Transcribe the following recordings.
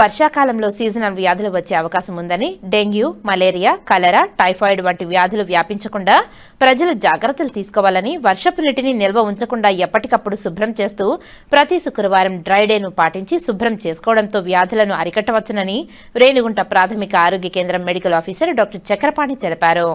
వర్షాకాలంలో సీజనల్ వ్యాధులు వచ్చే అవకాశం ఉందని డెంగ్యూ మలేరియా కలరా టైఫాయిడ్ వంటి వ్యాధులు వ్యాపించకుండా ప్రజలు జాగ్రత్తలు తీసుకోవాలని వర్షపు నీటిని నిల్వ ఉంచకుండా ఎప్పటికప్పుడు శుభ్రం చేస్తూ ప్రతి శుక్రవారం డ్రైడేను పాటించి శుభ్రం చేసుకోవడంతో వ్యాధులను అరికట్టవచ్చునని రేణిగుంట ప్రాథమిక ఆరోగ్య కేంద్రం మెడికల్ ఆఫీసర్ డాక్టర్ చక్రపాణి తెలిపారు.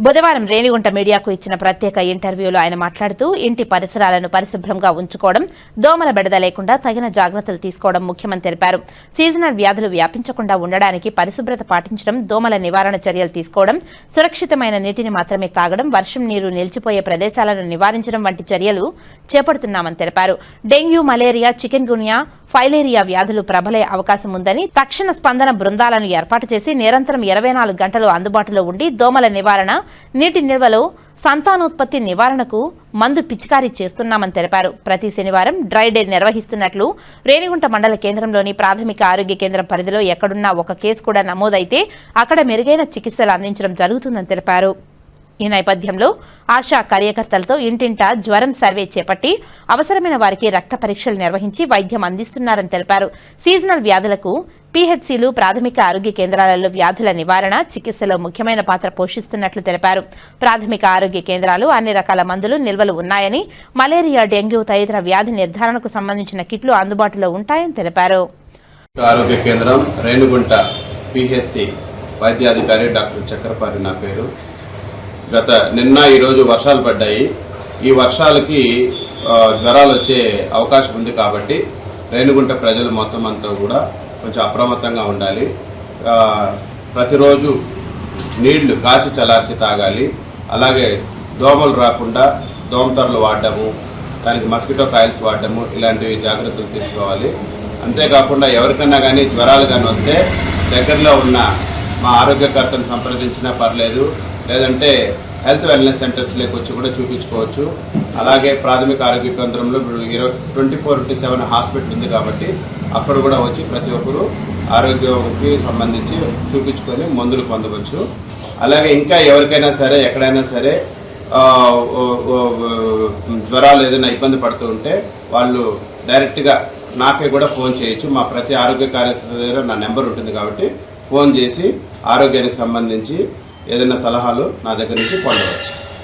బుధవారం రేణిగుంట మీడియాకు ఇచ్చిన ప్రత్యేక ఇంటర్వ్యూలో ఆయన మాట్లాడుతూ ఇంటి పరిసరాలను పరిశుభ్రంగా ఉంచుకోవడం దోమల బెడద లేకుండా తగిన జాగ్రత్తలు తీసుకోవడం ముఖ్యమని తెలిపారు. సీజనల్ వ్యాధులు వ్యాపించకుండా ఉండడానికి పరిశుభ్రత పాటించడం దోమల నివారణ చర్యలు తీసుకోవడం సురక్షితమైన నీటిని మాత్రమే తాగడం వర్షం నీరు నిలిచిపోయే ప్రదేశాలను నివారించడం వంటి చర్యలు చేపడుతున్నామని తెలిపారు. Dengue malaria chikungunya filaria వ్యాధులు ప్రబలే అవకాశం ఉందని తక్షణ స్పందన బృందాలను ఏర్పాటు చేసి నిరంతరం ఇరవై నాలుగు గంటలు అందుబాటులో ఉండి దోమల నివారణ నీటి నిల్వలో సంతానోత్పత్తి నివారణకు మందు పిచికారీ చేస్తున్నామని తెలిపారు. ప్రతి శనివారం డ్రై డే నిర్వహిస్తున్నట్లు రేణిగుంట మండల కేంద్రంలోని ప్రాథమిక ఆరోగ్య కేంద్రం పరిధిలో ఎక్కడున్నా ఒక కేసు కూడా నమోదైతే అక్కడ మెరుగైన చికిత్సలు అందించడం జరుగుతుందని తెలిపారు. ఈ నేపథ్యంలో ఆశా కార్యకర్తలతో ఇంటింటా జ్వరం సర్వే చేపట్టి అవసరమైన వారికి రక్త పరీక్షలు నిర్వహించి వైద్యం అందిస్తున్నారని తెలిపారు. సీజనల్ వ్యాధులకు పీహెచ్సీలు ప్రాథమిక ఆరోగ్య కేంద్రాలలో వ్యాధుల నివారణ చికిత్సలో ముఖ్యమైన పాత్ర పోషిస్తున్నట్లు తెలిపారు. ప్రాథమిక ఆరోగ్య కేంద్రాలు అన్ని రకాల మందులు నిల్వలు ఉన్నాయని మలేరియా డెంగ్యూ తదితర వ్యాధి నిర్ధారణకు సంబంధించిన కిట్లు అందుబాటులో ఉంటాయని తెలిపారు. ఆరోగ్య కేంద్రం రేణుగుంట పిహెచ్సి వైద్యాధికారి డాక్టర్ చక్రపాణి నా పేరు. గత నిన్న ఈరోజు వర్షాలు పడ్డాయి. ఈ వర్షాలకి జ్వరాలు వచ్చే అవకాశం ఉంది కాబట్టి రేణుగుంట ప్రజలు మొత్తం అంతా కూడా కొంచెం అప్రమత్తంగా ఉండాలి. ప్రతిరోజు నీళ్ళు కాచి చలార్చి తాగాలి. అలాగే దోమలు రాకుండా దోమతరలు వాడడము దానికి మస్కిటో కాయిల్స్ వాడడము ఇలాంటివి జాగ్రత్తలు తీసుకోవాలి. అంతేకాకుండా ఎవరికైనా కానీ జ్వరాలు కానీ వస్తే దగ్గరలో ఉన్న మా ఆరోగ్యకర్తను సంప్రదించినా పర్లేదు లేదంటే హెల్త్ వెల్నెస్ సెంటర్స్లోకి వచ్చి కూడా చూపించుకోవచ్చు. అలాగే ప్రాథమిక ఆరోగ్య కేంద్రంలో ఇప్పుడు ఇరవై twenty four into seven hospital ఉంది కాబట్టి అక్కడ కూడా వచ్చి ప్రతి ఒక్కరు ఆరోగ్యంకి సంబంధించి చూపించుకొని మందులు పొందవచ్చు. అలాగే ఇంకా ఎవరికైనా సరే ఎక్కడైనా సరే జ్వరాలు ఏదైనా ఇబ్బంది పడుతూ ఉంటే వాళ్ళు డైరెక్ట్గా నాకే కూడా ఫోన్ చేయొచ్చు. మా ప్రతి ఆరోగ్య కార్యకర్త దగ్గర నా నెంబర్ ఉంటుంది కాబట్టి ఫోన్ చేసి ఆరోగ్యానికి సంబంధించి ఏదైనా సలహాలు నా దగ్గర నుంచి పొందవచ్చు.